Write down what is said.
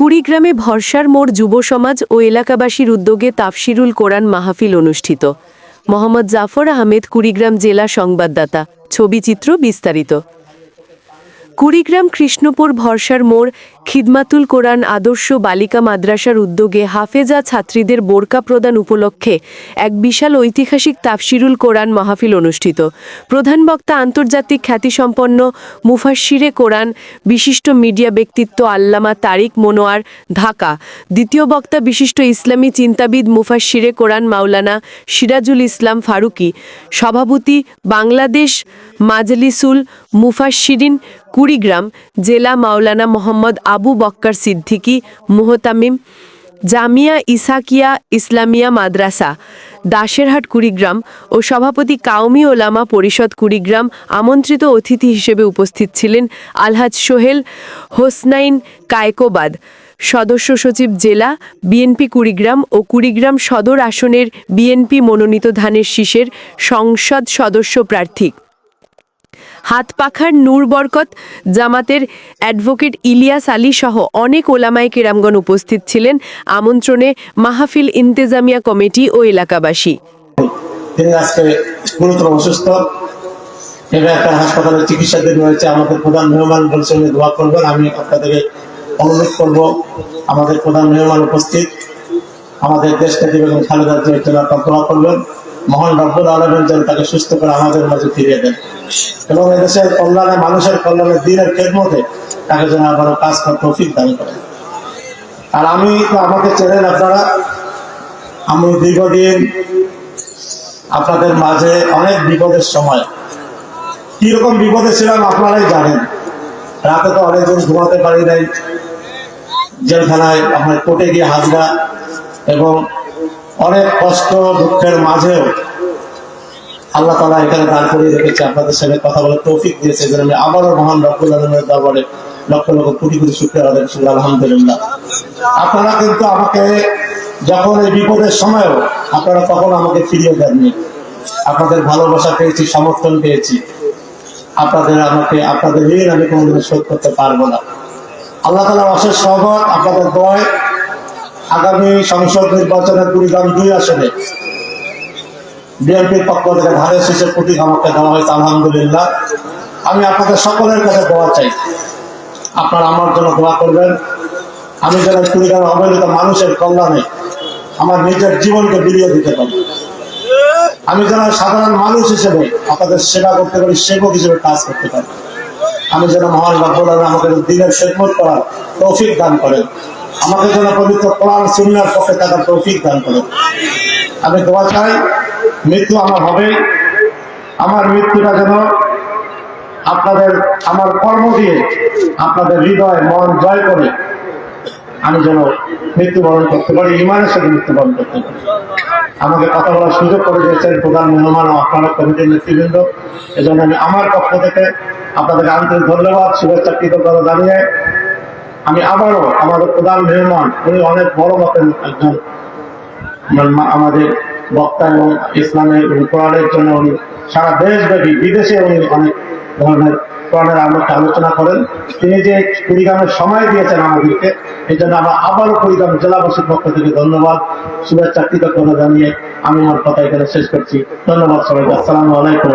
কুড়িগ্রামে ভরসার মোড় যুব সমাজ ও এলাকাবাসীর উদ্যোগে তাফসিরুল কোরআন মাহফিল অনুষ্ঠিত। মোহাম্মদ জাফর আহমেদ, কুড়িগ্রাম জেলা সংবাদদাতা। ছবিচিত্র বিস্তারিত। কুড়িগ্রাম কৃষ্ণপুর ভরসার মোড় খিদমাতুল কোরআন আদর্শ বালিকা মাদ্রাসার উদ্যোগে হাফেজা ছাত্রীদের বোরকা প্রদান উপলক্ষে এক বিশাল ঐতিহাসিক তাফসিরুল কোরআন মাহফিল অনুষ্ঠিত। প্রধান বক্তা আন্তর্জাতিক খ্যাতিসম্পন্ন মুফাশিরে কোরআন, বিশিষ্ট মিডিয়া ব্যক্তিত্ব আল্লামা তারিক মনোয়ার, ঢাকা। দ্বিতীয় বক্তা বিশিষ্ট ইসলামী চিন্তাবিদ মুফাশিরে কোরআন মাওলানা সিরাজুল ইসলাম ফারুকি। সভাপতি বাংলাদেশ মাজলিসুল মুফাশিরিন কুড়িগ্রাম জেলা মাওলানা মোহাম্মদ আবু বক্কর সিদ্দিকী, মুহতামিম জামিয়া ইসাকিয়া ইসলামিয়া মাদ্রাসা দাসেরহাট কুড়িগ্রাম ও সভাপতি কাউমি ওলামা পরিষদ কুড়িগ্রাম আমন্ত্রিত অতিথি হিসেবে উপস্থিত ছিলেন আলহাজ সোহেল হোসনাইন কায়কোবাদ, সদস্য সচিব জেলা বিএনপি কুড়িগ্রাম ও কুড়িগ্রাম সদর আসনের বিএনপি মনোনীত ধানের শীষের সংসদ সদস্য প্রার্থী। হাতপাখার নূর বরকত, জামাতের অ্যাডভোকেট ইলিয়াস আলী সহ অনেক ওলামায় কেরামগণ উপস্থিত ছিলেন আমন্ত্রণে মাহফিল ইন্তেজামিয়া কমিটি ও এলাকাবাসী। তিনি আজকে গুরুতর অসুস্থ। এবার একটা হাসপাতালে রয়েছে। আমাদের প্রধান মেহমান বলছে উনি দোয়া করবেন। আমি অনুরোধ করব, আমাদের প্রধান মেহমান উপস্থিত। আমাদের খালেদা আপনারা দোয়া করবেন। মহান রব্বুল আলমের যেন তাকে সুস্থ করে আমাদের মাঝে ফিরিয়ে দেন। এবং এদেশের কল্যাণে, মানুষের কল্যাণে, দিনের খেদমতে তাকে যেন আবারও কাজ করতে তৌফিক দান করেন। আর আমি তো আমাকে চেনেন আপনারা, আমি দীর্ঘদিন আপনাদের মাঝে অনেক বিপদের সময়, কীরকম বিপদে ছিলাম আপনারাই জানেন। রাতে তো অনেকজন ঘুমাতে পারি নাই। জেলখানায় আপনার কোর্টে গিয়ে হাজরা এবং অনেক কষ্ট, দুঃখের মাঝেও আল্লাহ তালা এখানে দাঁড় করিয়ে রেখেছে। আপনাদের সাথে কথা বলে তৌফিক দিয়েছে। যে আমি আবারও মহান রব্বুল আলমের দরবারে লক্ষ লক্ষ কোটি কোটি শুক্রিয়া আদায় করছি। আলহামদুলিল্লাহ। আপনারা কিন্তু আমাকে যখন এই বিপদের সময়ও আপনারা তখন আমাকে ফিরিয়ে দেননি। আপনাদের ভালোবাসা পেয়েছি, সমর্থন পেয়েছি। আপনাদের আমাকে, আপনাদের ঋণ আমি কোনোদিন শোধ করতে পারব না। আল্লাহ তালা অশেষ সহমত আপনাদের দয় আগামী সংসদ নির্বাচনের কুড়িগ্রাম দুই আসনে বিএনপির পক্ষ থেকে ধানের শীষের প্রতীক আমাকে দেওয়া হয়েছে, আলহামদুলিল্লাহ। আমি আপনাদের সকলের কাছে দোয়া চাই। আপনারা আমার জন্য দোয়া করবেন। আমি যেন কুড়িগ্রাম অবহেলিত মানুষের কল্যাণে আমার নিজের জীবনকে বিলিয়ে দিতে পারি। আমি যেন সাধারণ মানুষ হিসেবে আপনাদের সেবা করতে পারি, সেবক হিসেবে কাজ করতে পারি। আমি যেন মহান রব্বুল আমাকে দিনের খেদমত করার তৌফিক দান করেন। আমাকে যেন পবিত্র কোরআন, সুন্নার পক্ষে থাকার তৌফিক দান করেন। আমি দোয়া চাই, মৃত্যু আমার হবে। আমার মৃত্যুটা যেন আপনাদের, আমার কর্ম দিয়ে আপনাদের হৃদয়, মন জয় করে আমি যেন মৃত্যুবরণ করতে পারি, ইমানের সাথে মৃত্যুবরণ করতে পারি। আমাকে কথা বলার সুযোগ করে দিয়েছেন প্রধান মেহমান ও আপনারা কমিটির নেতৃবৃন্দ। এজন্য আমি আমার পক্ষ থেকে আপনাদের আন্তরিক ধন্যবাদ, শুভেচ্ছা কৃতজ্ঞতা জানিয়ে আমি আবারও আমাদের প্রধান মেহমান উনি অনেক বড় মতের একজন। আমাদের বক্তা এবং ইসলামের কোরআনের জন্য উনি সারা দেশব্যাপী, বিদেশে উনি অনেক ধরনের কোরআনের আলোকে আলোচনা করেন। তিনি যে কুড়িগ্রামের সময় দিয়েছেন আমাদেরকে, এই জন্য আমরা আবারও কুড়িগ্রাম জেলাবাসীর পক্ষ থেকে ধন্যবাদ, শুভেচ্ছা কৃতজ্ঞতা জানিয়ে আমি আমার কথা এখানে শেষ করছি। ধন্যবাদ সবাইকে। আসসালামু আলাইকুম।